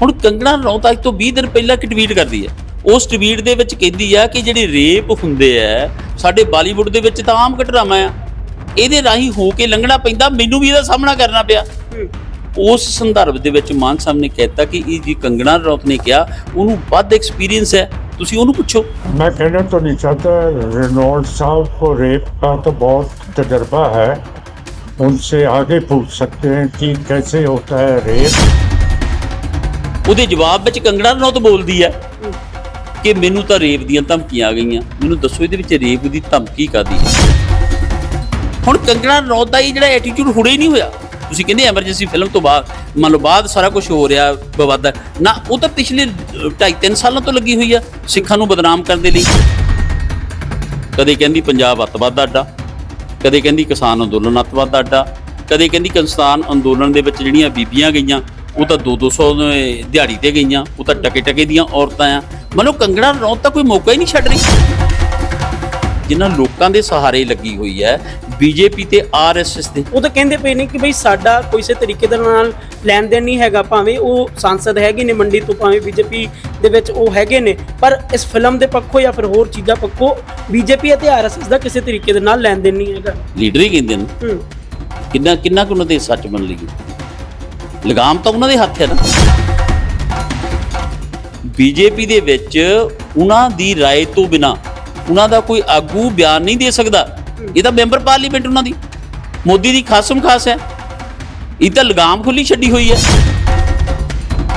ਹੁਣ ਕੰਗਣਾ ਰਣੌਤ ਅੱਜ ਤੋਂ 20 ਦਿਨ ਪਹਿਲਾਂ ਇੱਕ ਟਵੀਟ ਕਰਦੀ ਹੈ ਉਸ ਟਵੀਟ ਦੇ ਵਿੱਚ ਕਹਿੰਦੀ ਆ ਕਿ ਜਿਹੜੇ ਰੇਪ ਹੁੰਦੇ ਆ ਸਾਡੇ ਬਾਲੀਵੁੱਡ ਦੇ ਵਿੱਚ ਤਾਂ ਆਮ ਘਟਨਾਵਾਂ ਆ ਇਹਦੇ ਰਾਹੀਂ ਹੋ ਕੇ ਲੰਘਣਾ ਪੈਂਦਾ ਮੈਨੂੰ ਵੀ ਇਹਦਾ ਸਾਹਮਣਾ ਕਰਨਾ ਪਿਆ ਉਸ ਸੰਦਰਭ ਦੇ ਵਿੱਚ ਮਾਨ ਸਾਹਿਬ ਨੇ ਕਹਿਤਾ ਕਿ ਇਹ ਜੀ ਕੰਗਣਾ ਰਣੌਤ ਨੇ ਕਿਹਾ ਉਹਨੂੰ ਵੱਧ ਐਕਸਪੀਰੀਅੰਸ ਹੈ ਤੁਸੀਂ ਉਹਨੂੰ ਪੁੱਛੋ मैं कहना तो नहीं चाहता रेनॉल्ड साहब को रेप का तो बहुत तजर्बा है उनसे आगे पूछ सकते हैं कि कैसे होता है रेप ਉਹਦੇ ਜਵਾਬ ਵਿੱਚ ਕੰਗਣਾ ਰਣੌਤ ਬੋਲਦੀ ਹੈ ਕਿ ਮੈਨੂੰ ਤਾਂ ਰੇਪ ਦੀਆਂ ਧਮਕੀਆਂ ਆ ਗਈਆਂ। ਮੈਨੂੰ ਦੱਸੋ ਇਹਦੇ ਵਿੱਚ ਰੇਪ ਦੀ ਧਮਕੀ ਕਾਦੀ ਹੈ? ਹੁਣ ਕੰਗਣਾ ਰਣੌਤ ਦਾ ਇਹ ਜਿਹੜਾ ਐਟੀਟਿਊਡ ਹੁਣੇ ਨਹੀਂ ਹੋਇਆ। ਤੁਸੀਂ ਕਹਿੰਦੇ ਐਮਰਜੈਂਸੀ ਫਿਲਮ ਤੋਂ ਬਾਅਦ, ਮੰਨ ਲਓ ਬਾਅਦ ਸਾਰਾ ਕੁਝ ਹੋ ਰਿਹਾ ਵਿਵਾਦ ਨਾ, ਉਹ ਤਾਂ ਪਿਛਲੇ 2.5-3 ਸਾਲਾਂ ਤੋਂ ਲੱਗੀ ਹੋਈ ਆ ਸਿੱਖਾਂ ਨੂੰ ਬਦਨਾਮ ਕਰਨ ਦੇ ਲਈ। ਕਦੇ ਕਹਿੰਦੀ ਪੰਜਾਬ ਅੱਤਵਾਦ ਦਾ ਅੱਡਾ, ਕਦੇ ਕਹਿੰਦੀ ਕਿਸਾਨ ਅੰਦੋਲਨ ਅੱਤਵਾਦ ਦਾ ਅੱਡਾ, ਕਦੇ ਕਹਿੰਦੀ ਕਿਸਾਨ ਅੰਦੋਲਨ ਦੇ ਵਿੱਚ ਜਿਹੜੀਆਂ ਬੀਬੀਆਂ ਗਈਆਂ ਉਹ ਤਾਂ 2-200 ਦਿਹਾੜੀ ਤੇ ਗਈਆਂ ਉਹ ਤਾਂ ਟਕੇ ਟਕੇ ਦੀਆਂ ਔਰਤਾਂ ਆ। ਮਨੋ ਕੰਗਣਾ ਰਣੌਤ ਤਾਂ ਕੋਈ ਮੌਕਾ ਹੀ ਨਹੀਂ ਛੱਡ ਰਹੀ ਜਿਨ੍ਹਾਂ ਲੋਕਾਂ ਦੇ ਸਹਾਰੇ ਲੱਗੀ ਹੋਈ ਹੈ ਬੀਜੇਪੀ ਤੇ ਆਰਐਸਐਸ ਦੇ। ਉਹ ਤਾਂ ਕਹਿੰਦੇ ਪਏ ਨੇ ਕਿ ਬਈ ਸਾਡਾ ਕਿਸੇ ਤਰੀਕੇ ਦੇ ਨਾਲ ਲੈਣ ਦੇਣ ਨਹੀਂ ਹੈਗਾ ਭਾਵੇਂ ਉਹ ਸਾਂਸਦ ਹੈਗੇ ਨੇ ਮੰਡੀ ਤੋਂ ਭਾਵੇਂ ਬੀਜੇਪੀ ਦੇ ਵਿੱਚ ਉਹ ਹੈਗੇ ਨੇ ਪਰ ਇਸ ਫਿਲਮ ਦੇ ਪੱਖੋਂ ਜਾਂ ਫਿਰ ਹੋਰ ਚੀਜ਼ਾਂ ਪੱਖੋਂ ਬੀਜੇਪੀ ਅਤੇ ਆਰਐਸਐਸ ਦਾ ਕਿਸੇ ਤਰੀਕੇ ਦੇ ਨਾਲ ਲੈਣ ਦੇਣ ਨਹੀਂ ਹੈਗਾ। ਲੀਡਰ ਹੀ ਕਹਿੰਦੇ ਨੇ। ਹੂੰ। ਕਿੰਨਾ ਕਿੰਨਾ ਕੁ ਉਹਨਾਂ ਦੇ ਸੱਚ ਬਣ ਲਈ ਲਗਾਮ ਤਾਂ ਉਹਨਾਂ ਦੇ ਹੱਥ ਹੈ ਨਾ ਬੀਜੇਪੀ ਦੇ ਵਿੱਚ ਉਹਨਾਂ ਦੀ رائے ਤੋਂ ਬਿਨਾ ਉਹਨਾਂ ਦਾ ਕੋਈ ਆਗੂ ਬਿਆਨ ਨਹੀਂ ਦੇ ਸਕਦਾ ਇਹ ਤਾਂ ਮੈਂਬਰ ਪਾਰਲੀਮੈਂਟ ਉਹਨਾਂ ਦੀ ਮੋਦੀ ਦੀ ਖਾਸਮ ਖਾਸ ਹੈ ਇਹ ਤਾਂ ਲਗਾਮ ਖੁੱਲੀ ਛੱਡੀ ਹੋਈ ਹੈ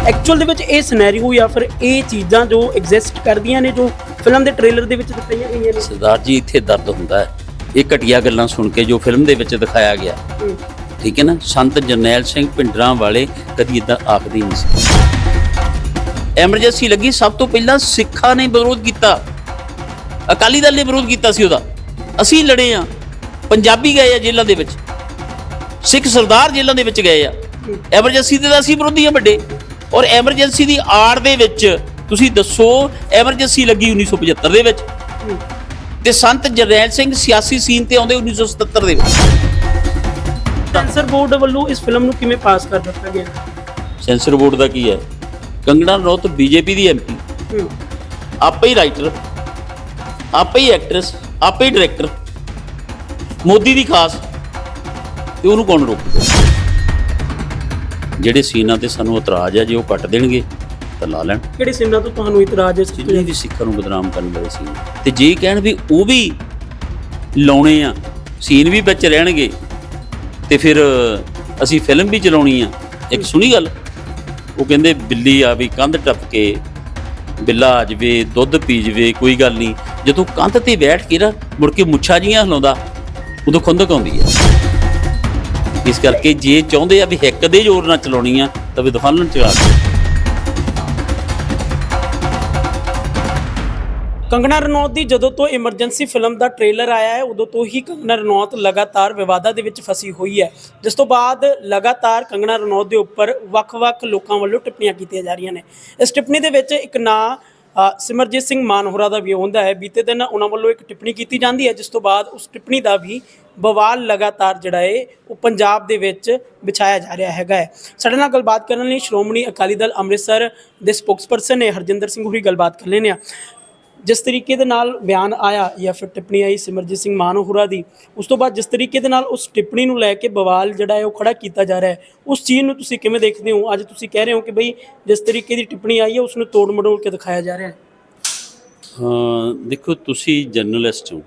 ਐਕਚੁਅਲ ਦੇ ਵਿੱਚ ਇਹ ਸਿਨੈਰੀਓ ਜਾਂ ਫਿਰ ਇਹ ਚੀਜ਼ਾਂ ਜੋ ਐਗਜ਼ਿਸਟ ਕਰਦੀਆਂ ਨੇ ਜੋ ਫਿਲਮ ਦੇ ਟ੍ਰੇਲਰ ਦੇ ਵਿੱਚ ਦਿਖਾਈਆਂ ਗਈਆਂ ਨੇ ਸਰਦਾਰ ਜੀ ਇੱਥੇ ਦਰਦ ਹੁੰਦਾ ਹੈ ਇਹ ਘਟੀਆ ਗੱਲਾਂ ਸੁਣ ਕੇ ਜੋ ਫਿਲਮ ਦੇ ਵਿੱਚ ਦਿਖਾਇਆ ਗਿਆ ਹੂੰ। ਠੀਕ ਹੈ ਨਾ? ਸੰਤ ਜਰਨੈਲ ਸਿੰਘ ਪਿੰਡਰਾਂ ਵਾਲੇ ਕਦੀ ਇਦਾਂ ਆਖਦੇ ਨਹੀਂ ਸੀ। ਐਮਰਜੈਂਸੀ ਲੱਗੀ, ਸਭ ਤੋਂ ਪਹਿਲਾਂ ਸਿੱਖਾਂ ਨੇ ਵਿਰੋਧ ਕੀਤਾ। ਅਕਾਲੀ ਦਲ ਨੇ ਵਿਰੋਧ ਕੀਤਾ ਸੀ ਉਹਦਾ। ਅਸੀਂ ਲੜੇ ਆ ਪੰਜਾਬੀ ਗਏ ਆ ਜੇਲ੍ਹਾਂ ਦੇ ਵਿੱਚ। ਸਿੱਖ ਸਰਦਾਰ ਜੇਲ੍ਹਾਂ ਦੇ ਵਿੱਚ ਗਏ ਆ। ਐਮਰਜੈਂਸੀ ਦੇ ਤਾਂ ਅਸੀਂ ਵਿਰੋਧੀ ਆ ਵੱਡੇ। ਔਰ ਐਮਰਜੈਂਸੀ ਦੀ ਆੜ ਦੇ ਵਿੱਚ, ਤੁਸੀਂ ਦੱਸੋ, ਐਮਰਜੈਂਸੀ ਲੱਗੀ 1975 ਦੇ ਵਿੱਚ। ਤੇ ਸੰਤ ਜਰਨੈਲ ਸਿੰਘ ਸਿਆਸੀ ਸੀਨ ਤੇ ਆਉਂਦੇ 1977 ਦੇ ਵਿੱਚ। ਸੈਂਸਰ ਬੋਰਡ ਵੱਲੋਂ ਇਸ ਫਿਲਮ ਨੂੰ ਕਿਵੇਂ ਪਾਸ ਕਰ ਦਿੱਤਾ ਗਿਆ? ਸੈਂਸਰ ਬੋਰਡ ਦਾ ਕੀ ਹੈ? ਕੰਗਣਾ ਰਣੌਤ ਬੀਜੇਪੀ ਦੀ ਐਮਪੀ ਆਪੇ ਹੀ ਰਾਈਟਰ ਆਪੇ ਹੀ ਐਕਟਰੈਸ ਆਪੇ ਹੀ ਡਾਇਰੈਕਟਰ। ਮੋਦੀ ਦੀ ਖਾਸ ਤੇ ਉਹਨੂੰ ਕੌਣ ਰੋਕੂਗਾ ਜਿਹੜੇ ਸੀਨਾਂ ਤੇ ਸਾਨੂੰ ਇਤਰਾਜ਼ ਹੈ ਜੇ ਉਹ ਕੱਟ ਦੇਣਗੇ ਤਾਂ ਲਾ ਲੈਣ। ਕਿਹੜੇ ਸਿੰਨਾਂ ਤੋਂ ਤੁਹਾਨੂੰ ਇਤਰਾਜ਼ ਹੈ? ਜਿੰਨੇ ਵੀ ਸਿੱਖਾਂ ਨੂੰ ਬਦਨਾਮ ਕਰਨ ਵਾਲੇ ਸੀ ਤੇ ਜੇ ਕਹਿਣ ਵੀ ਉਹ ਵੀ ਲਾਉਣੇ ਆ ਸੀਨ ਵੀ ਵਿੱਚ ਰਹਿਣਗੇ ਤੇ ਫਿਰ ਅਸੀਂ ਫਿਲਮ ਵੀ ਚਲਾਉਣੀ ਆ। ਇੱਕ ਸੁਣੀ ਗੱਲ? ਉਹ ਕਹਿੰਦੇ ਬਿੱਲੀ ਆ ਵੀ ਕੰਧ ਟੱਪ ਕੇ ਬਿੱਲਾ ਆ ਜਵੇ ਦੁੱਧ ਪੀ ਜਵੇ ਕੋਈ ਗੱਲ ਨਹੀਂ। ਜਦੋਂ ਕੰਧ ਤੇ ਬੈਠ ਕੇ ਨਾ ਮੁੜ ਕੇ ਮੁੱਛਾਂ ਜੀਆਂ ਹਿਲਾਉਂਦਾ ਉਦੋਂ ਖੁੰਦਕ ਆਉਂਦੀ ਆ। ਇਸ ਕਰਕੇ ਜੇ ਚਾਹੁੰਦੇ ਆ ਵੀ ਹਿੱਕ ਦੇ ਜ਼ੋਰ ਨਾਲ ਚਲਾਉਣੀ ਆ ਤਾਂ ਵੀ ਦੁਕਾਨਾਂ ਚਲਾ ਦਿਓ। ਕੰਗਣਾ ਰਣੌਤ ਦੀ ਜਦੋਂ ਤੋਂ ਐਮਰਜੈਂਸੀ ਫਿਲਮ ਦਾ ਟ੍ਰੇਲਰ ਆਇਆ ਹੈ, ਉਦੋਂ ਤੋਂ ਹੀ ਕੰਗਣਾ ਰਣੌਤ ਲਗਾਤਾਰ ਵਿਵਾਦਾਂ ਦੇ ਵਿੱਚ ਫਸੀ ਹੋਈ ਹੈ। ਜਿਸ ਤੋਂ ਬਾਅਦ ਲਗਾਤਾਰ ਕੰਗਣਾ ਰਣੌਤ ਦੇ ਉੱਪਰ ਵੱਖ-ਵੱਖ ਲੋਕਾਂ ਵੱਲੋਂ ਟਿੱਪਣੀਆਂ ਕੀਤੀਆਂ ਜਾ ਰਹੀਆਂ ਨੇ। ਇਸ ਟਿੱਪਣੀ ਦੇ ਵਿੱਚ ਇੱਕ ਨਾਂ ਸਿਮਰਜੀਤ ਸਿੰਘ ਮਾਨਹੋਰਾ ਦਾ ਵੀ ਆਉਂਦਾ ਹੈ। ਬੀਤੇ ਦਿਨ ਉਹਨਾਂ ਵੱਲੋਂ ਇੱਕ ਟਿੱਪਣੀ ਕੀਤੀ ਜਾਂਦੀ ਹੈ, ਜਿਸ ਤੋਂ ਬਾਅਦ ਉਸ ਟਿੱਪਣੀ ਦਾ ਵੀ ਬਵਾਲ ਲਗਾਤਾਰ ਜਿਹੜਾ ਹੈ, ਉਹ ਪੰਜਾਬ ਦੇ ਵਿੱਚ ਵਿਛਾਇਆ ਜਾ ਰਿਹਾ ਹੈਗਾ ਹੈ। ਸਾਡੇ ਨਾਲ ਗੱਲਬਾਤ ਕਰਨ ਲਈ ਸ਼੍ਰੋਮਣੀ ਅਕਾਲੀ ਦਲ ਅੰਮ੍ਰਿਤਸਰ ਦੇ ਸਪੋਕਸਪਰਸਨ ਨੇ ਹਰਜਿੰਦਰ ਸਿੰਘ ਹੋਰੀ, ਗੱਲਬਾਤ ਕਰ ਲੈਣੇ ਆ ਜਿਸ ਤਰੀਕੇ ਦੇ ਨਾਲ ਬਿਆਨ ਆਇਆ ਜਾਂ ਫਿਰ ਟਿੱਪਣੀ ਆਈ ਸਿਮਰਜੀਤ ਸਿੰਘ ਮਾਨ ਦੀ, ਉਸ ਤੋਂ ਬਾਅਦ ਜਿਸ ਤਰੀਕੇ ਦੇ ਨਾਲ ਉਸ ਟਿੱਪਣੀ ਨੂੰ ਲੈ ਕੇ ਬਵਾਲ ਜਿਹੜਾ ਹੈ ਉਹ ਖੜਾ ਕੀਤਾ ਜਾ ਰਿਹਾ ਹੈ, ਉਸ ਚੀਜ਼ ਨੂੰ ਤੁਸੀਂ ਕਿਵੇਂ ਦੇਖਦੇ ਹੋ? ਅੱਜ ਤੁਸੀਂ ਕਹਿ ਰਹੇ ਹੋ ਕਿ ਬਈ ਜਿਸ ਤਰੀਕੇ ਦੀ ਟਿੱਪਣੀ ਆਈ ਹੈ, ਉਸ ਨੂੰ ਤੋੜ ਮੜੋੜ ਕੇ ਦਿਖਾਇਆ ਜਾ ਰਿਹਾ ਹੈ। ਹਾਂ, ਦੇਖੋ ਤੁਸੀਂ ਜਰਨਲਿਸਟ ਹੋ।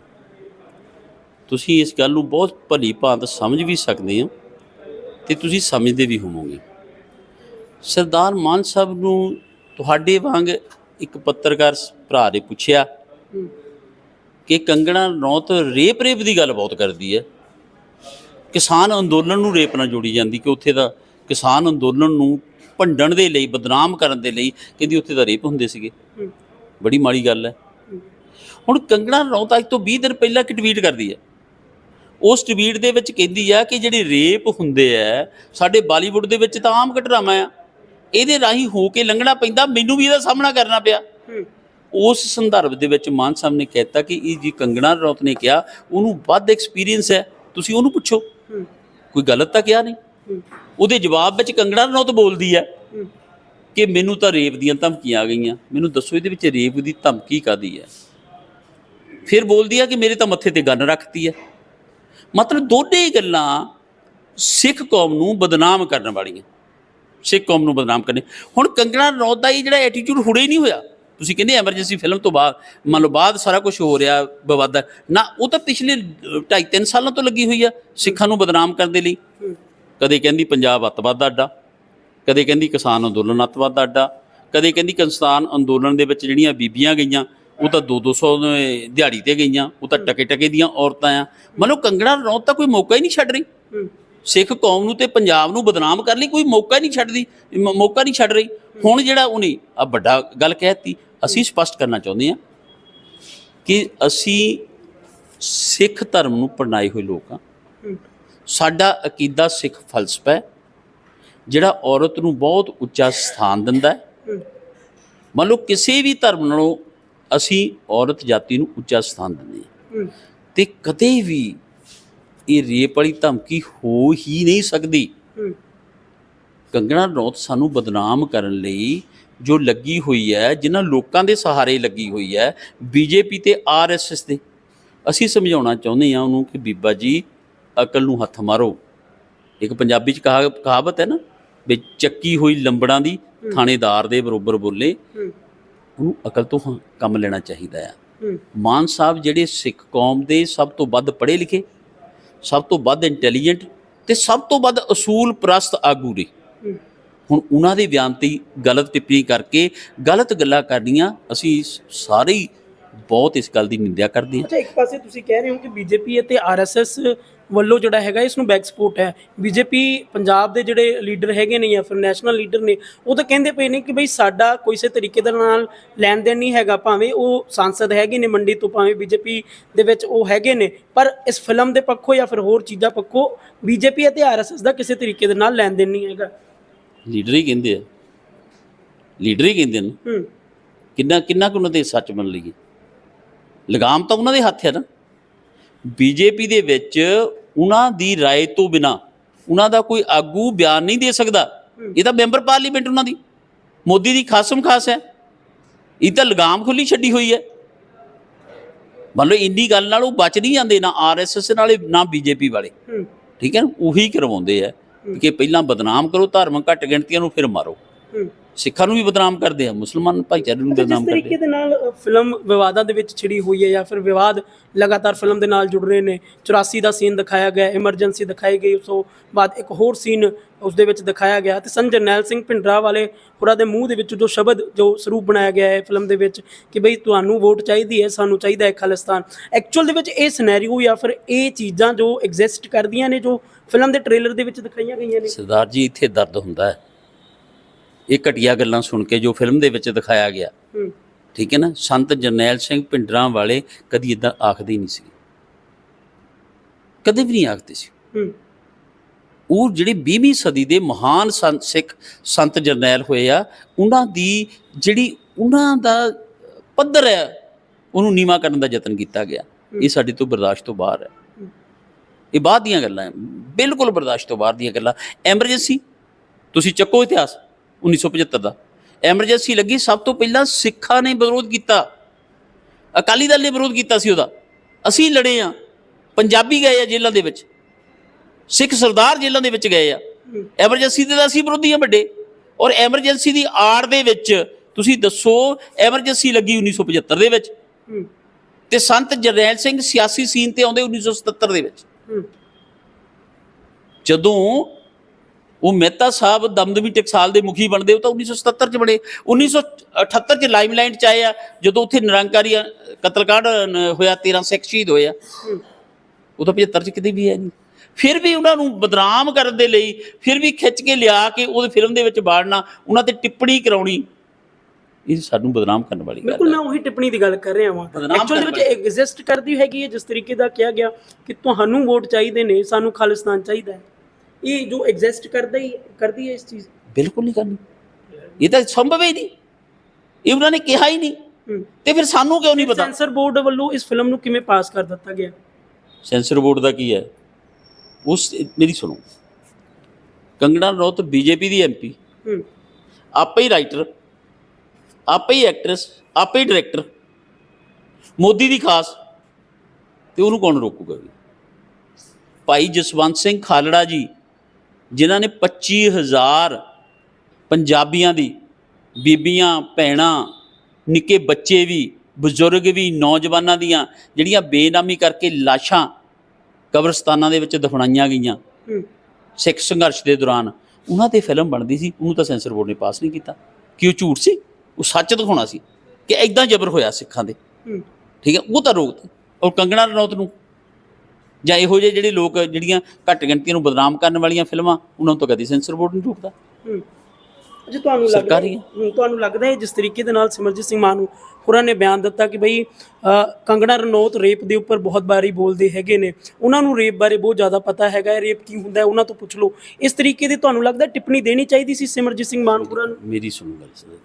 ਤੁਸੀਂ ਇਸ ਗੱਲ ਨੂੰ ਬਹੁਤ ਭਲੀ ਭਾਂਤ ਸਮਝ ਵੀ ਸਕਦੇ ਹੋ ਤੇ ਤੁਸੀਂ ਸਮਝਦੇ ਵੀ ਹੋਵੋਗੇ। ਸਰਦਾਰ ਮਾਨ ਸਾਹਿਬ ਨੂੰ ਤੁਹਾਡੇ ਵਾਂਗ ਇੱਕ ਪੱਤਰਕਾਰ ਭਰਾ ਨੇ ਪੁੱਛਿਆ ਕਿ ਕੰਗਣਾ ਰਣੌਤ ਰੇਪ ਰੇਪ ਦੀ ਗੱਲ ਬਹੁਤ ਕਰਦੀ ਹੈ। ਕਿਸਾਨ ਅੰਦੋਲਨ ਨੂੰ ਰੇਪ ਨਾਲ ਜੋੜੀ ਜਾਂਦੀ ਕਿ ਉੱਥੇ ਦਾ ਕਿਸਾਨ ਅੰਦੋਲਨ ਨੂੰ ਭੰਡਣ ਦੇ ਲਈ, ਬਦਨਾਮ ਕਰਨ ਦੇ ਲਈ ਕਹਿੰਦੀ ਉੱਥੇ ਦਾ ਰੇਪ ਹੁੰਦੇ ਸੀਗੇ। ਬੜੀ ਮਾੜੀ ਗੱਲ ਹੈ। ਹੁਣ ਕੰਗਣਾ ਰਣੌਤ ਅੱਜ ਤੋਂ 20 ਦਿਨ ਪਹਿਲਾਂ ਇੱਕ ਟਵੀਟ ਕਰਦੀ ਹੈ। ਉਸ ਟਵੀਟ ਦੇ ਵਿੱਚ ਕਹਿੰਦੀ ਆ ਕਿ ਜਿਹੜੇ ਰੇਪ ਹੁੰਦੇ ਆ, ਸਾਡੇ ਬਾਲੀਵੁੱਡ ਦੇ ਵਿੱਚ ਤਾਂ ਆਮ ਘਟਨਾਵਾਂ ਆ। ਇਹਦੇ ਰਾਹੀਂ ਹੋ ਕੇ ਲੰਘਣਾ ਪੈਂਦਾ ਮੈਨੂੰ ਵੀ ਇਹਦਾ ਸਾਹਮਣਾ ਕਰਨਾ ਪਿਆ। ਉਸ ਸੰਦਰਭ ਦੇ ਵਿੱਚ ਮਾਨ ਸਾਹਿਬ ਨੇ ਕਹਿਤਾ ਕਿ ਇਹ ਜੀ ਕੰਗਣਾ ਰਣੌਤ ਨੇ ਕਿਹਾ ਉਹਨੂੰ ਵੱਧ ਐਕਸਪੀਰੀਅੰਸ ਹੈ ਤੁਸੀਂ ਉਹਨੂੰ ਪੁੱਛੋ। ਕੋਈ ਗਲਤ ਤਾਂ ਕਿਹਾ ਨਹੀਂ? ਉਹਦੇ ਜਵਾਬ ਵਿੱਚ ਕੰਗਣਾ ਰਣੌਤ ਬੋਲਦੀ ਹੈ ਹੂੰ। ਕਿ ਮੈਨੂੰ ਤਾਂ ਰੇਪ ਦੀਆਂ ਧਮਕੀਆਂ ਆ ਗਈਆਂ ਮੈਨੂੰ ਦੱਸੋ ਇਹਦੇ ਵਿੱਚ ਰੇਪ ਦੀ ਧਮਕੀ ਕਾਦੀ ਹੈ? ਫਿਰ ਬੋਲਦੀ ਆ ਕਿ ਮੇਰੇ ਤਾਂ ਮੱਥੇ ਤੇ ਗੰਨ ਰੱਖਤੀ ਹੈ। ਮਤਲਬ ਦੋਨੇ ਗੱਲਾਂ ਸਿੱਖ ਕੌਮ ਨੂੰ ਬਦਨਾਮ ਕਰਨ ਵਾਲੀਆਂ। ਸਿੱਖ ਕੌਮ ਨੂੰ ਬਦਨਾਮ ਕਰਨੇ। ਹੁਣ ਕੰਗਣਾ ਰਣੌਤ ਦਾ ਇਹ ਜਿਹੜਾ ਐਟੀਟਿਊਡ ਹੁਣੇ ਹੀ ਨਹੀਂ ਹੋਇਆ। ਤੁਸੀਂ ਕਹਿੰਦੇ ਐਮਰਜੈਂਸੀ ਫਿਲਮ ਤੋਂ ਬਾਅਦ, ਮੰਨ ਲਓ ਬਾਅਦ ਸਾਰਾ ਕੁਝ ਹੋ ਰਿਹਾ, ਵਿਵਾਦ ਨਾ, ਉਹ ਤਾਂ ਪਿਛਲੇ 2.5 3 ਸਾਲਾਂ ਤੋਂ ਲੱਗੀ ਹੋਈ ਆ ਸਿੱਖਾਂ ਨੂੰ ਬਦਨਾਮ ਕਰਨ ਦੇ ਲਈ। ਕਦੇ ਕਹਿੰਦੀ ਪੰਜਾਬ ਅੱਤਵਾਦ ਦਾ ਅੱਡਾ, ਕਦੇ ਕਹਿੰਦੀ ਕਿਸਾਨ ਅੰਦੋਲਨ ਅੱਤਵਾਦ ਦਾ ਅੱਡਾ, ਕਦੇ ਕਹਿੰਦੀ ਕਿਸਾਨ ਅੰਦੋਲਨ ਦੇ ਵਿੱਚ ਜਿਹੜੀਆਂ ਬੀਬੀਆਂ ਗਈਆਂ, ਉਹ ਤਾਂ 2-200 ਦਿਹਾੜੀ ਤੇ ਗਈਆਂ, ਉਹ ਤਾਂ ਟਕੇ ਟਕੇ ਦੀਆਂ ਔਰਤਾਂ ਆ। ਮਤਲਬ ਕੰਗਣਾ ਰਣੌਤ ਤਾਂ ਕੋਈ ਮੌਕਾ ਹੀ ਨਹੀਂ ਛੱਡ ਰਹੀ। ਸਿੱਖ ਕੌਮ ਨੂੰ ਤੇ ਪੰਜਾਬ ਨੂੰ ਬਦਨਾਮ ਕਰਨ ਲਈ ਕੋਈ ਮੌਕਾ ਨਹੀਂ ਛੱਡਦੀ, ਮ- ਮੌਕਾ ਨਹੀਂ ਛੱਡ ਰਹੀ। ਹੁਣ ਜਿਹੜਾ ਉਹਨੇ ਆ ਵੱਡਾ ਗੱਲ ਕਹਿਤੀ ਅਸੀਂ ਸਪਸ਼ਟ ਕਰਨਾ ਚਾਹੁੰਦੇ ਹਾਂ ਕਿ ਅਸੀਂ ਸਿੱਖ ਧਰਮ ਨੂੰ ਪਰਨਾਏ ਹੋਏ ਲੋਕ ਹਾਂ। ਸਾਡਾ ਅਕੀਦਾ ਸਿੱਖ ਫਲਸਫਾ ਹੈ, ਜਿਹੜਾ ਔਰਤ ਨੂੰ ਬਹੁਤ ਉੱਚਾ ਸਥਾਨ ਦਿੰਦਾ ਹੈ। ਮੰਨ ਲਓ ਕਿਸੇ ਵੀ ਧਰਮ ਨਾਲੋਂ ਅਸੀਂ ਔਰਤ ਜਾਤੀ ਨੂੰ ਉੱਚਾ ਸਥਾਨ ਦਿੰਦੇ ਹਾਂ ਹੂੰ। ਤੇ ਕਦੇ ਵੀ ਇਹ ਰੇਪ ਵਾਲੀ ਧਮਕੀ ਹੋ ਹੀ ਨਹੀਂ ਸਕਦੀ। ਕੰਗਣਾ ਰਣੌਤ ਸਾਨੂੰ ਬਦਨਾਮ ਕਰਨ ਲਈ ਜੋ ਲੱਗੀ ਹੋਈ ਹੈ ਜਿਨ੍ਹਾਂ ਲੋਕਾਂ ਦੇ ਸਹਾਰੇ ਲੱਗੀ ਹੋਈ ਹੈ ਬੀਜੇਪੀ ਤੇ ਆਰਐਸਐਸ ਦੇ। ਅਸੀਂ ਸਮਝਾਉਣਾ ਚਾਹੁੰਦੇ ਹਾਂ ਉਹਨੂੰ ਕਿ ਬੀਬਾ ਜੀ ਅਕਲ ਨੂੰ ਹੱਥ ਮਾਰੋ। ਇੱਕ ਪੰਜਾਬੀ ਚ ਕਹਾ ਕਹਾਵਤ ਹੈ ਨਾ ਵੀ ਚੱਕੀ ਹੋਈ ਲੰਬੜਾਂ ਦੀ ਥਾਣੇਦਾਰ ਦੇ ਬਰੋਬਰ ਬੋਲੇ। ਉਹਨੂੰ ਅਕਲ ਤੋਂ ਹਾਂ ਕੰਮ ਲੈਣਾ ਚਾਹੀਦਾ ਹੂੰ। ਮਾਨ ਸਾਹਿਬ ਜਿਹੜੇ ਸਿੱਖ ਕੌਮ ਦੇ ਸਭ ਤੋਂ ਵੱਧ ਪੜ੍ਹੇ ਲਿਖੇ ਸਭ ਤੋਂ ਵੱਧ ਇੰਟੈਲੀਜੈਂਟ ਤੇ ਸਭ ਤੋਂ ਵੱਧ ਅਸੂਲ ਪ੍ਰਸਤ ਆਗੂ ਨੇ। ਹੁਣ ਉਹਨਾਂ ਦੇ ਬਿਆਨ ਤੇ ਗਲਤ ਟਿੱਪਣੀ ਕਰਕੇ ਗਲਤ ਗੱਲਾਂ ਕਰਨੀਆਂ ਅਸੀਂ ਸਾਰੇ ਬਹੁਤ ਇਸ ਗੱਲ ਦੀ ਨਿੰਦਿਆ ਕਰਦੇ ਹਾਂ। ਅੱਛਾ ਇੱਕ ਪਾਸੇ ਤੁਸੀਂ ਕਹਿ ਰਹੇ ਹੋ ਕਿ ਬੀਜੇਪੀ ਅਤੇ ਆਰਐਸਐਸ ਵੱਲੋਂ ਜਿਹੜਾ ਹੈਗਾ ਇਸ ਨੂੰ ਬੈਕ ਸਪੋਰਟ ਹੈ। ਬੀਜੇਪੀ ਪੰਜਾਬ ਦੇ ਜਿਹੜੇ ਲੀਡਰ ਹੈਗੇ ਨੇ ਜਾਂ ਫਿਰ ਨੈਸ਼ਨਲ ਲੀਡਰ ਨੇ ਉਹ ਤਾਂ ਕਹਿੰਦੇ ਪਏ ਨੇ ਕਿ ਬਈ ਸਾਡਾ ਕਿਸੇ ਤਰੀਕੇ ਦੇ ਨਾਲ ਲੈਣ ਦੇਣ ਨਹੀਂ ਹੈਗਾ। ਭਾਵੇਂ ਉਹ ਸੰਸਦ ਹੈਗੇ ਨੇ ਮੰਡੀ ਤੋਂ ਭਾਵੇਂ ਬੀਜੇਪੀ ਦੇ ਵਿੱਚ ਉਹ ਹੈਗੇ ਨੇ ਪਰ ਇਸ ਫਿਲਮ ਦੇ ਪੱਖੋਂ ਜਾਂ ਫਿਰ ਹੋਰ ਚੀਜ਼ਾਂ ਪੱਖੋਂ ਬੀਜੇਪੀ ਅਤੇ ਆਰਐਸਐਸ ਦਾ ਕਿਸੇ ਤਰੀਕੇ ਦੇ ਨਾਲ ਲੈਣ ਦੇਣ ਨਹੀਂ ਹੈਗਾ। ਲੀਡਰ ਹੀ ਕਹਿੰਦੇ ਆ। ਲੀਡਰ ਹੀ ਕਹਿੰਦੇ ਨੇ। ਹੂੰ। ਕਿੰਨਾ ਕਿੰਨਾ ਕੁ ਉਹਨਾਂ ਦੇ ਸੱਚ ਮੰਨ ਲਈਏ? ਲਗਾਮ ਤਾਂ ਉਹਨਾਂ ਦੇ ਹੱਥ ਹੈ ਨਾ। ਬੀਜੇਪੀ ਦੇ ਵਿੱਚ ਉਹਨਾਂ ਦੀ رائے ਤੋਂ ਬਿਨਾ ਉਹਨਾਂ ਦਾ ਕੋਈ ਆਗੂ ਬਿਆਨ ਨਹੀਂ ਦੇ ਸਕਦਾ ਇਹ ਤਾਂ ਮੈਂਬਰ ਪਾਰਲੀਮੈਂਟ ਉਹਨਾਂ ਦੀ ਮੋਦੀ ਦੀ ਖਾਸਮ ਖਾਸ ਹੈ ਇਹ ਤਾਂ ਲਗਾਮ ਖੁੱਲੀ ਛੱਡੀ ਹੋਈ ਹੈ ਮੰਨ ਲਓ ਇੰਨੀ ਗੱਲ ਨਾਲ ਉਹ ਬਚ ਨਹੀਂ ਜਾਂਦੇ ਨਾ ਆਰਐਸਐਸ ਨਾਲੇ ਨਾ ਬੀਜੇਪੀ ਵਾਲੇ ਹੂੰ ਠੀਕ ਹੈ ਨਾ ਉਹੀ ਕਰਵਾਉਂਦੇ ਆ ਕਿ ਪਹਿਲਾਂ ਬਦਨਾਮ ਕਰੋ ਧਾਰਮਿਕ ਘੱਟ ਗਿਣਤੀਆਂ ਨੂੰ ਫਿਰ ਮਾਰੋ ਹੂੰ ਸਿੱਖਾਂ ਨੂੰ ਵੀ ਬਦਨਾਮ ਕਰਦੇ ਆ ਮੁਸਲਮਾਨ ਭਾਈਚਾਰੇ ਨੂੰ ਬਦਨਾਮ ਕਰਦੇ ਤਰੀਕੇ ਦੇ ਨਾਲ ਫਿਲਮ ਵਿਵਾਦਾਂ ਦੇ ਵਿੱਚ ਛਿੜੀ ਹੋਈ ਹੈ ਜਾਂ ਫਿਰ ਵਿਵਾਦ ਲਗਾਤਾਰ ਫਿਲਮ ਦੇ ਨਾਲ ਜੁੜ ਰਹੇ ਨੇ 84 ਦਾ ਸੀਨ ਦਿਖਾਇਆ ਗਿਆ ਐਮਰਜੈਂਸੀ ਦਿਖਾਈ ਗਈ ਉਸ ਤੋਂ ਬਾਅਦ ਇੱਕ ਹੋਰ ਸੀਨ ਉਸ ਦੇ ਵਿੱਚ ਦਿਖਾਇਆ ਗਿਆ ਤੇ ਸੰਜਰ ਨੈਲ ਸਿੰਘ ਭਿੰਡਰਾ ਵਾਲੇ ਹੋਰਾਂ ਦੇ ਮੂੰਹ ਦੇ ਵਿੱਚ ਜੋ ਸ਼ਬਦ ਜੋ ਸਰੂਪ ਬਣਾਇਆ ਗਿਆ ਹੈ ਫਿਲਮ ਦੇ ਵਿੱਚ ਕਿ ਬਈ ਤੁਹਾਨੂੰ ਵੋਟ ਚਾਹੀਦੀ ਹੈ ਸਾਨੂੰ ਚਾਹੀਦਾ ਹੈ ਖਾਲਿਸਤਾਨ। ਐਕਚੁਅਲ ਦੇ ਵਿੱਚ ਇਹ ਸਿਨੈਰੀਓ ਜਾਂ ਫਿਰ ਇਹ ਚੀਜ਼ਾਂ ਜੋ ਐਗਜ਼ਿਸਟ ਕਰਦੀਆਂ ਨੇ ਜੋ ਫਿਲਮ ਦੇ ਟ੍ਰੇਲਰ ਦੇ ਵਿੱਚ ਦਿਖਾਈਆਂ ਗਈਆਂ ਨੇ। ਸਰਦਾਰ ਜੀ ਇੱਥੇ ਦਰਦ ਹੁੰਦਾ ਹੈ। ਇਹ ਘਟੀਆ ਗੱਲਾਂ ਸੁਣ ਕੇ ਜੋ ਫਿਲਮ ਦੇ ਵਿੱਚ ਦਿਖਾਇਆ ਗਿਆ। ਠੀਕ ਹੈ ਨਾ? ਸੰਤ ਜਰਨੈਲ ਸਿੰਘ ਪਿੰਡਰਾਂ ਵਾਲੇ ਕਦੀ ਇਦਾਂ ਆਖਦੇ ਹੀ ਨਹੀਂ ਸੀ। ਕਦੇ ਵੀ ਨਹੀਂ ਆਖਦੇ ਸੀ। ਉਹ ਜਿਹੜੇ 20ਵੀਂ ਸਦੀ ਦੇ ਮਹਾਨ ਸੰਤ ਸਿੱਖ ਸੰਤ ਜਰਨੈਲ ਹੋਏ ਆ ਉਹਨਾਂ ਦੀ ਜਿਹੜੀ ਉਹਨਾਂ ਦਾ ਪੱਧਰ ਹੈ ਉਹਨੂੰ ਨੀਵਾ ਕਰਨ ਦਾ ਯਤਨ ਕੀਤਾ ਗਿਆ। ਇਹ ਸਾਡੇ ਤੋਂ ਬਰਦਾਸ਼ਤ ਤੋਂ ਬਾਹਰ ਹੈ। ਇਹ ਬਾਅਦ ਦੀਆਂ ਗੱਲਾਂ ਬਿਲਕੁਲ ਬਰਦਾਸ਼ਤ ਤੋਂ ਬਾਹਰ ਦੀਆਂ ਗੱਲਾਂ। ਐਮਰਜੈਂਸੀ ਤੁਸੀਂ ਚੱਕੋ ਇਤਿਹਾਸ। 1975 ਦਾ। ਐਮਰਜੈਂਸੀ ਲੱਗੀ ਸਭ ਤੋਂ ਪਹਿਲਾਂ ਸਿੱਖਾਂ ਨੇ ਵਿਰੋਧ ਕੀਤਾ। ਅਕਾਲੀ ਦਲ ਨੇ ਵਿਰੋਧ ਕੀਤਾ ਸੀ ਉਹਦਾ। ਅਸੀਂ ਲੜੇ ਆ ਪੰਜਾਬੀ ਗਏ ਆ ਜੇਲ੍ਹਾਂ ਦੇ ਵਿੱਚ। ਸਿੱਖ ਸਰਦਾਰ ਜੇਲ੍ਹਾਂ ਦੇ ਵਿੱਚ ਗਏ ਆ। ਐਮਰਜੈਂਸੀ ਦੇ ਤਾਂ ਅਸੀਂ ਵਿਰੋਧੀ ਆ ਵੱਡੇ। ਔਰ ਐਮਰਜੈਂਸੀ ਦੀ ਆੜ ਦੇ ਵਿੱਚ ਤੁਸੀਂ ਦੱਸੋ ਐਮਰਜੈਂਸੀ ਲੱਗੀ 1975 ਦੇ ਵਿੱਚ। ਤੇ ਸੰਤ ਜਰਨੈਲ ਸਿੰਘ ਸਿਆਸੀ ਸੀਨ ਤੇ ਆਉਂਦੇ 1977 ਦੇ ਵਿੱਚ। ਜਦੋਂ ਉਹ ਮਹਿਤਾ ਸਾਹਿਬ ਦਮਦਮੀ ਟਕਸਾਲ ਦੇ ਮੁਖੀ ਬਣਦੇ ਉਹ ਤਾਂ 1977 ਚ ਬਣੇ। 1978 ਚ ਲਾਈਮਲਾਈਟ ਚ ਆਏ ਆ ਜਦੋਂ ਉੱਥੇ ਨਿਰੰਕਾਰੀ ਕਤਲकांड ਹੋਇਆ 13 ਸਿੱਖ ਸ਼ਹੀਦ ਹੋਏ ਆ। ਹੂੰ ਉਹ ਤਾਂ 75 ਚ ਕਿਤੇ ਵੀ ਹੈ ਨਹੀਂ। ਫਿਰ ਵੀ ਉਹਨਾਂ ਨੂੰ ਬਦਨਾਮ ਕਰਨ ਦੇ ਲਈ ਫਿਰ ਵੀ ਖਿੱਚ ਕੇ ਲਿਆ ਕੇ ਉਹਦੇ ਫਿਲਮ ਦੇ ਵਿੱਚ ਬਾੜਨਾ ਉਹਨਾਂ ਤੇ ਟਿੱਪਣੀ ਕਰਾਉਣੀ ਇਹ ਸਾਨੂੰ ਬਦਨਾਮ ਕਰਨ ਵਾਲੀ ਗੱਲ ਬਿਲਕੁਲ ਹੈ। ਮੈਂ ਉਹੀ ਟਿੱਪਣੀ ਦੀ ਗੱਲ ਕਰ ਰਿਹਾ ਹਾਂ ਐਕਚੁਅਲ ਦੇ ਵਿੱਚ ਐਗਜ਼ਿਸਟ ਕਰਦੀ ਹੈਗੀ ਹੈ ਜਿਸ ਤਰੀਕੇ ਦਾ ਕਿਹਾ ਗਿਆ ਕਿ ਤੁਹਾਨੂੰ ਵੋਟ ਚਾਹੀਦੇ ਨੇ ਸਾਨੂੰ ਖਾਲਿਸਤਾਨ ਚਾਹੀਦਾ ਹੈ। ਇਹ ਜੋ ਐਗਜ਼ਿਸਟ ਕਰਦਾ ਹੀ ਕਰਦੀ ਹੈ ਇਸ ਚੀਜ਼। ਬਿਲਕੁਲ ਨਹੀਂ ਕਰਨੀ। ਇਹ ਤਾਂ ਸੰਭਵ ਹੀ ਨਹੀਂ। ਇਹ ਉਹਨਾਂ ਨੇ ਕਿਹਾ ਹੀ ਨਹੀਂ। ਤੇ ਫਿਰ ਸਾਨੂੰ ਕਿਉਂ ਨਹੀਂ ਪਤਾ? ਸੈਂਸਰ ਬੋਰਡ ਵੱਲੋਂ ਇਸ ਫਿਲਮ ਨੂੰ ਕਿਵੇਂ ਪਾਸ ਕਰ ਦਿੱਤਾ ਗਿਆ? ਸੈਂਸਰ ਬੋਰਡ ਦਾ ਕੀ ਹੈ? ਉਸ ਮੇਰੀ ਸੁਣੋ। ਕੰਗਣਾ ਰਣੌਤ ਬੀਜੇਪੀ ਦੀ ਐਮਪੀ ਆਪੇ ਹੀ ਰਾਈਟਰ ਆਪੇ ਹੀ ਐਕਟਰੈਸ ਆਪੇ ਹੀ ਡਾਇਰੈਕਟਰ ਮੋਦੀ ਦੀ ਖਾਸ। ਤੇ ਉਹਨੂੰ ਕੌਣ ਰੋਕੂਗਾ ਭਾਈ ਜਸਵੰਤ ਸਿੰਘ ਖਾਲੜਾ ਜੀ ਜਿਨ੍ਹਾਂ ਨੇ 25000 ਪੰਜਾਬੀਆਂ ਦੀ ਬੀਬੀਆਂ ਭੈਣਾਂ ਨਿੱਕੇ ਬੱਚੇ ਵੀ ਬਜ਼ੁਰਗ ਵੀ ਨੌਜਵਾਨਾਂ ਦੀਆਂ ਜਿਹੜੀਆਂ ਬੇਨਾਮੀ ਕਰਕੇ ਲਾਸ਼ਾਂ ਕਬਰਸਤਾਨਾਂ ਦੇ ਵਿੱਚ ਦਫਨਾਈਆਂ ਗਈਆਂ ਸਿੱਖ ਸੰਘਰਸ਼ ਦੇ ਦੌਰਾਨ। ਉਹਨਾਂ ਤੇ ਫਿਲਮ ਬਣਦੀ ਸੀ ਉਹਨੂੰ ਤਾਂ ਸੈਂਸਰ ਬੋਰਡ ਨੇ ਪਾਸ ਨਹੀਂ ਕੀਤਾ। ਕਿ ਉਹ ਝੂਠ ਸੀ? ਉਹ ਸੱਚ ਦਿਖਾਉਣਾ ਸੀ ਕਿ ਐਦਾਂ ਜਬਰ ਹੋਇਆ ਸਿੱਖਾਂ ਦੇ। ਠੀਕ ਹੈ ਉਹ ਤਾਂ ਰੋਕਤਾ। ਔਰ ਕੰਗਣਾ ਰਣੌਤ ਨੂੰ ਜਾਂ ਇਹੋ ਜਿਹੇ ਜਿਹੜੇ ਲੋਕ ਜਿਹੜੀਆਂ ਘੱਟ ਗਿਣਤੀਆਂ ਨੂੰ ਬਦਨਾਮ ਕਰਨ ਵਾਲੀਆਂ ਫਿਲਮਾਂ ਉਹਨਾਂ ਤਾਂ ਕਦੀ ਸੈਂਸਰ ਬੋਰਡ ਨਹੀਂ ਰੋਕਦਾ? ਜੇ ਤੁਹਾਨੂੰ ਲੱਗਦਾ ਤੁਹਾਨੂੰ ਲੱਗਦਾ ਹੈ ਜਿਸ ਤਰੀਕੇ ਦੇ ਨਾਲ ਸਿਮਰਜੀਤ ਸਿੰਘ ਮਾਨ ਹੋਰਾਂ ਨੇ ਬਿਆਨ ਦਿੱਤਾ ਕਿ ਬਈ ਕੰਗਣਾ ਰਣੌਤ ਰੇਪ ਦੇ ਉੱਪਰ ਬਹੁਤ ਬਾਰੀ ਬੋਲਦੇ ਹੈਗੇ ਨੇ। ਉਹਨਾਂ ਨੂੰ ਰੇਪ ਬਾਰੇ ਬਹੁਤ ਜ਼ਿਆਦਾ ਪਤਾ ਹੈਗਾ ਹੈ ਰੇਪ ਕੀ ਹੁੰਦਾ ਹੈ ਉਹਨਾਂ ਤੋਂ ਪੁੱਛ ਲਓ। ਇਸ ਤਰੀਕੇ ਦੀ ਤੁਹਾਨੂੰ ਲੱਗਦਾ ਟਿੱਪਣੀ ਦੇਣੀ ਚਾਹੀਦੀ ਸੀ ਸਿਮਰਜੀਤ ਸਿੰਘ ਮਾਨ ਹੋਰਾਂ ਨੂੰ? ਮੇਰੀ ਸੁਣੋ ਗੱਲ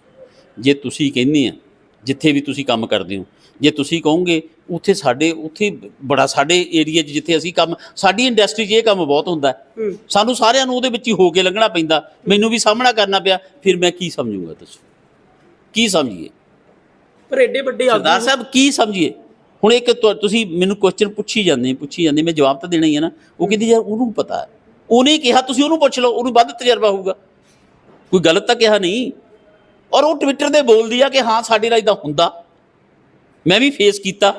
ਜੇ ਤੁਸੀਂ ਕਹਿੰਦੇ ਆ ਜਿੱਥੇ ਵੀ ਤੁਸੀਂ ਕੰਮ ਕਰਦੇ ਹੋ ਜੇ ਤੁਸੀਂ ਕਹੋਗੇ ਉੱਥੇ ਸਾਡੇ ਉੱਥੇ ਬੜਾ ਸਾਡੇ ਏਰੀਆ 'ਚ ਜਿੱਥੇ ਅਸੀਂ ਕੰਮ ਸਾਡੀ ਇੰਡਸਟਰੀ 'ਚ ਇਹ ਕੰਮ ਬਹੁਤ ਹੁੰਦਾ ਸਾਨੂੰ ਸਾਰਿਆਂ ਨੂੰ ਉਹਦੇ ਵਿੱਚ ਹੀ ਹੋ ਕੇ ਲੰਘਣਾ ਪੈਂਦਾ। ਮੈਨੂੰ ਵੀ ਸਾਹਮਣਾ ਕਰਨਾ ਪਿਆ ਫਿਰ ਮੈਂ ਕੀ ਸਮਝੂਗਾ ਦੱਸੋ? ਕੀ ਸਮਝੀਏ? ਪਰ ਐਡੇ ਵੱਡੇ ਸਰਦਾਰ ਸਾਹਿਬ ਕੀ ਸਮਝੀਏ? ਹੁਣ ਇੱਕ ਤੁਸੀਂ ਮੈਨੂੰ ਕੁਐਸਚਨ ਪੁੱਛੀ ਜਾਂਦੇ ਪੁੱਛੀ ਜਾਂਦੇ ਮੈਂ ਜਵਾਬ ਤਾਂ ਦੇਣਾ ਹੀ ਹੈ ਨਾ। ਉਹ ਕਹਿੰਦੀ ਯਾਰ ਉਹਨੂੰ ਪਤਾ ਉਹਨੇ ਕਿਹਾ ਤੁਸੀਂ ਉਹਨੂੰ ਪੁੱਛ ਲਓ ਉਹਨੂੰ ਵੱਧ ਤਜਰਬਾ ਹੋਊਗਾ। ਕੋਈ ਗਲਤ ਤਾਂ ਕਿਹਾ ਨਹੀਂ? ਔਰ ਉਹ ਟਵਿੱਟਰ ਤੇ ਬੋਲਦੀ ਆ ਕਿ ਹਾਂ ਸਾਡੇ ਨਾਲ ਇਦਾਂ ਹੁੰਦਾ। ਮੈਂ ਵੀ ਫੇਸ ਕੀਤਾ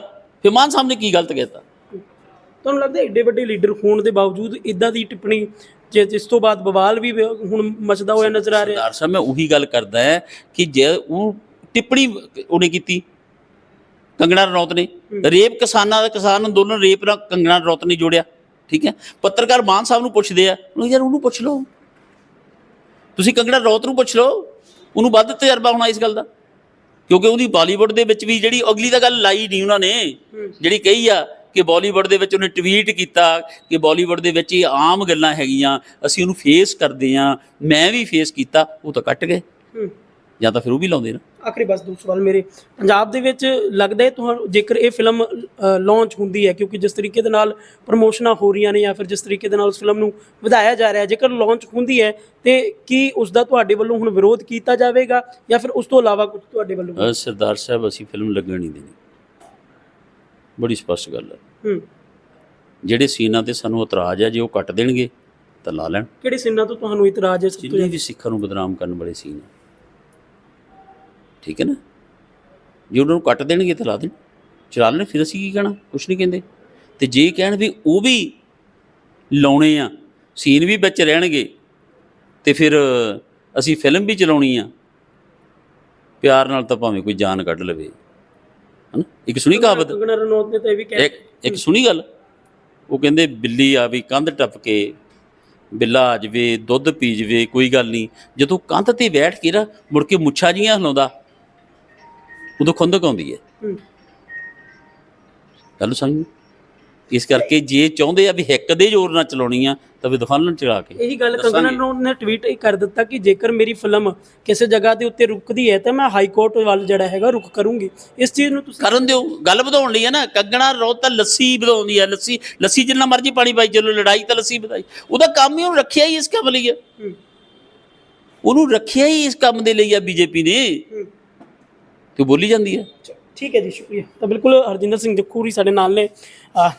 ਫਿਰ ਮਾਨ ਸਾਹਿਬ ਨੇ ਕੀ ਗਲਤ ਕਹਿਤਾ? ਤੁਹਾਨੂੰ ਲੱਗਦਾ ਐਡੇ ਵੱਡੇ ਲੀਡਰ ਹੋਣ ਦੇ ਬਾਵਜੂਦ ਇਦਾਂ ਦੀ ਟਿੱਪਣੀ ਜੇ ਜਿਸ ਤੋਂ ਬਾਅਦ ਬਵਾਲ ਵੀ ਹੁਣ ਮਚਦਾ ਹੋਇਆ ਨਜ਼ਰ ਆ ਰਿਹਾ? ਸਰਦਾਰ ਸਾਹਿਬ ਮੈਂ ਉਹੀ ਗੱਲ ਕਰਦਾ ਹੈ ਕਿ ਜੇ ਉਹ ਟਿੱਪਣੀ ਉਹਨੇ ਕੀਤੀ ਕੰਗਣਾ ਰਣੌਤ ਨੇ। ਰੇਪ ਕਿਸਾਨਾਂ ਦਾ ਕਿਸਾਨ ਅੰਦੋਲਨ ਰੇਪ ਨਾਲ ਕੰਗਣਾ ਰਣੌਤ ਨੇ ਜੋੜਿਆ ਠੀਕ ਹੈ? ਪੱਤਰਕਾਰ ਮਾਨ ਸਾਹਿਬ ਨੂੰ ਪੁੱਛਦੇ ਆ ਉਹਨੂੰ ਯਾਰ ਉਹਨੂੰ ਪੁੱਛ ਲਓ। ਤੁਸੀਂ ਕੰਗਣਾ ਰਣੌਤ ਨੂੰ ਪੁੱਛ ਲਓ ਉਹਨੂੰ ਵੱਧ ਤਜਰਬਾ ਹੋਣਾ ਇਸ ਗੱਲ ਦਾ। ਕਿਉਂਕਿ ਉਹਦੀ ਬਾਲੀਵੁੱਡ ਦੇ ਵਿੱਚ ਵੀ ਜਿਹੜੀ ਅਗਲੀ ਤਾਂ ਗੱਲ ਲਾਈ ਨਹੀਂ ਉਹਨਾਂ ਨੇ ਜਿਹੜੀ ਕਹੀ ਆ ਕਿ ਬਾਲੀਵੁੱਡ ਦੇ ਵਿੱਚ ਉਹਨੇ ਟਵੀਟ ਕੀਤਾ ਕਿ ਬਾਲੀਵੁੱਡ ਦੇ ਵਿੱਚ ਇਹ ਆਮ ਗੱਲਾਂ ਹੈਗੀਆਂ ਅਸੀਂ ਉਹਨੂੰ ਫੇਸ ਕਰਦੇ ਆ ਮੈਂ ਵੀ ਫੇਸ ਕੀਤਾ ਉਹ ਤਾਂ ਕੱਟ ਗਏ। ਜਾਂ ਤਾਂ ਫਿਰ ਉਹ ਵੀ ਲਾਉਂਦੇ ਨਾ। ਆਖਰੀ ਬਸ ਦੋ ਸਵਾਲ ਮੇਰੇ। ਪੰਜਾਬ ਦੇ ਵਿੱਚ ਲੱਗਦਾ ਹੈ ਤੁਹਾਨੂੰ ਜੇਕਰ ਇਹ ਫਿਲਮ ਲਾਂਚ ਹੁੰਦੀ ਹੈ ਕਿਉਂਕਿ ਜਿਸ ਤਰੀਕੇ ਦੇ ਨਾਲ ਪ੍ਰਮੋਸ਼ਨਾਂ ਹੋ ਰਹੀਆਂ ਨੇ ਜਾਂ ਫਿਰ ਜਿਸ ਤਰੀਕੇ ਦੇ ਨਾਲ ਉਸ ਫਿਲਮ ਨੂੰ ਵਧਾਇਆ ਜਾ ਰਿਹਾ ਹੈ ਜੇਕਰ ਲਾਂਚ ਹੁੰਦੀ ਹੈ ਤੇ ਕੀ ਉਸ ਦਾ ਤੁਹਾਡੇ ਵੱਲੋਂ ਹੁਣ ਵਿਰੋਧ ਕੀਤਾ ਜਾਵੇਗਾ ਜਾਂ ਫਿਰ ਉਸ ਤੋਂ ਇਲਾਵਾ ਕੁਝ ਤੁਹਾਡੇ ਵੱਲੋਂ? ਸਰਦਾਰ ਸਾਹਿਬ ਅਸੀਂ ਫਿਲਮ ਲੱਗਣ ਨਹੀਂ ਦੇਣੀ। ਬੜੀ ਸਪਸ਼ਟ ਗੱਲ ਹੈ। ਹੂੰ। ਜਿਹੜੇ ਸੀਨਾਂ ਤੇ ਸਾਨੂੰ ਇਤਰਾਜ਼ ਹੈ ਜੇ ਉਹ ਕੱਟ ਦੇਣਗੇ ਤਾਂ ਲਾ ਲੈਣ। ਕਿਹੜੇ ਸਿੰਨਾਂ ਤੋਂ ਤੁਹਾਨੂੰ ਇਤਰਾਜ਼ ਹੈ ਸਭ ਤੋਂ ਜਿੰਨੇ ਜ਼ਿਆਦਾ? ਵੀ ਸਿੱਖਾਂ ਨੂੰ ਬਦਨਾਮ ਕਰਨ ਵਾਲੇ ਸੀਨ ਹੈ। ਠੀਕ ਹੈ ਨਾ? ਜੇ ਉਹਨਾਂ ਨੂੰ ਕੱਟ ਦੇਣਗੇ ਤਾਂ ਲਾ ਦੇਣ। ਚਲਾ ਲੈਣ ਫਿਰ ਅਸੀਂ ਕੀ ਕਹਿਣਾ? ਕੁਛ ਨਹੀਂ ਕਹਿੰਦੇ। ਤੇ ਜੇ ਕਹਿਣ ਵੀ ਉਹ ਵੀ ਲਾਉਣੇ ਆ ਸੀਨ ਵੀ ਵਿੱਚ ਰਹਿਣਗੇ ਤੇ ਫਿਰ ਅਸੀਂ ਫਿਲਮ ਵੀ ਚਲਾਉਣੀ ਆ ਪਿਆਰ ਨਾਲ ਤਾਂ ਭਾਵੇਂ ਕੋਈ ਜਾਨ ਕੱਢ ਲਵੇ। ਹਨਾ? ਇੱਕ ਸੁਣੀ ਕਹਾਵਤ? ਰਣੌਤ ਨੇ ਤਾਂ ਇਹ ਵੀ ਕਿਹਾ। ਇੱਕ ਇੱਕ ਸੁਣੀ ਗੱਲ? ਉਹ ਕਹਿੰਦੇ ਬਿੱਲੀ ਆ ਵੀ ਕੰਧ ਟੱਪ ਕੇ ਬਿੱਲਾ ਆ ਜਵੇ ਦੁੱਧ ਪੀ ਜਵੇ ਕੋਈ ਗੱਲ ਨਹੀਂ। ਜਦੋਂ ਕੰਧ ਤੇ ਬੈਠ ਕੇ ਨਾ ਮੁੜ ਕੇ ਮੁੱਛਾਂ ਜੀਆਂ ਹਿਲਾਉਂਦਾ ਉਦੋਂ ਖੁੰਦਕ ਆਉਂਦੀ ਹੈ। ਹੂੰ। ਗੱਲ ਸਮਝ ਇਸ ਕਰਕੇ ਜੇ ਚਾਹੁੰਦੇ ਆ ਵੀ ਹਿੱਕ ਦੇ ਜ਼ੋਰ ਨਾਲ ਚਲਾਉਣੀ ਆ ਤਾਂ ਵੀ ਦੁਕਾਨਾਂ ਚਲਾ ਕੇ। ਇਹੀ ਗੱਲ ਕੰਗਨਾ। ਰਣੌਤ ਨੇ ਟਵੀਟ ਇਹ ਕਰ ਦਿੱਤਾ ਕਿ ਜੇਕਰ ਮੇਰੀ ਫਿਲਮ ਕਿਸੇ ਜਗ੍ਹਾ ਦੇ ਉੱਤੇ ਰੁਕਦੀ ਹੈ ਤਾਂ ਮੈਂ ਹਾਈ ਕੋਰਟ ਵੱਲ ਜਿਹੜਾ ਹੈਗਾ ਰੁਕ ਕਰੂੰਗੀ। ਇਸ ਚੀਜ਼ ਨੂੰ ਤੁਸੀਂ ਕਰਨ ਦਿਓ ਗੱਲ ਵਧਾਉਣ ਲਈ ਹੈ ਨਾ। ਕੰਗਣਾ ਰੋਤ ਤਾਂ ਲੱਸੀ ਵਧਾਉਂਦੀ ਹੈ ਲੱਸੀ ਲੱਸੀ ਜਿੰਨਾ ਮਰਜ਼ੀ ਪਾਣੀ ਪਾਈ ਚਲੋ ਲੜਾਈ ਤਾਂ ਲੱਸੀ ਵਧਾਈ। ਉਹਦਾ ਕੰਮ ਹੀ ਉਹਨੂੰ ਰੱਖਿਆ ਹੀ ਇਸ ਕੰਮ ਲਈ ਹੈ। ਹੂੰ, ਉਹਨੂੰ ਰੱਖਿਆ ਹੀ ਇਸ ਕੰਮ ਦੇ ਲਈ ਆ ਬੀਜੇਪੀ ਨੇ। ਹੂੰ। ਤੇ ਬੋਲੀ ਜਾਂਦੀ ਹੈ? ਠੀਕ ਹੈ ਜੀ, ਸ਼ੁਕਰੀਆ। ਤਾਂ ਬਿਲਕੁਲ ਹਰਜਿੰਦਰ ਸਿੰਘ ਜਖੂਰੀ ਸਾਡੇ ਨਾਲ ਨੇ।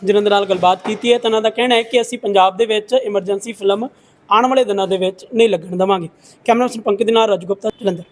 ਜਿਨ੍ਹਾਂ ਦੇ ਨਾਲ ਗੱਲਬਾਤ ਕੀਤੀ ਹੈ, ਤਾਂ ਉਹਨਾਂ ਦਾ ਕਹਿਣਾ ਹੈ ਕਿ ਅਸੀਂ ਪੰਜਾਬ ਦੇ ਵਿੱਚ ਐਮਰਜੈਂਸੀ ਫਿਲਮ ਆਉਣ ਵਾਲੇ ਦਿਨਾਂ ਦੇ ਵਿੱਚ ਨਹੀਂ ਲੱਗਣ ਦੇਵਾਂਗੇ। ਕੈਮਰਾ ਪਰਸਨ ਪੰਕਜ ਦੇ ਨਾਲ ਰਾਜੂ ਗੁਪਤਾ, ਜਲੰਧਰ।